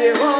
i don't llegó.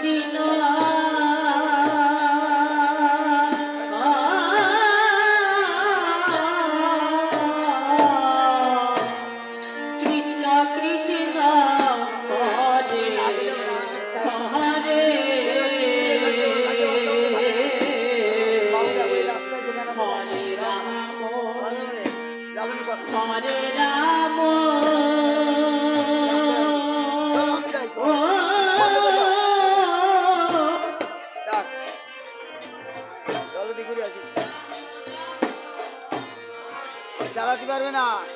ছিল। 真的。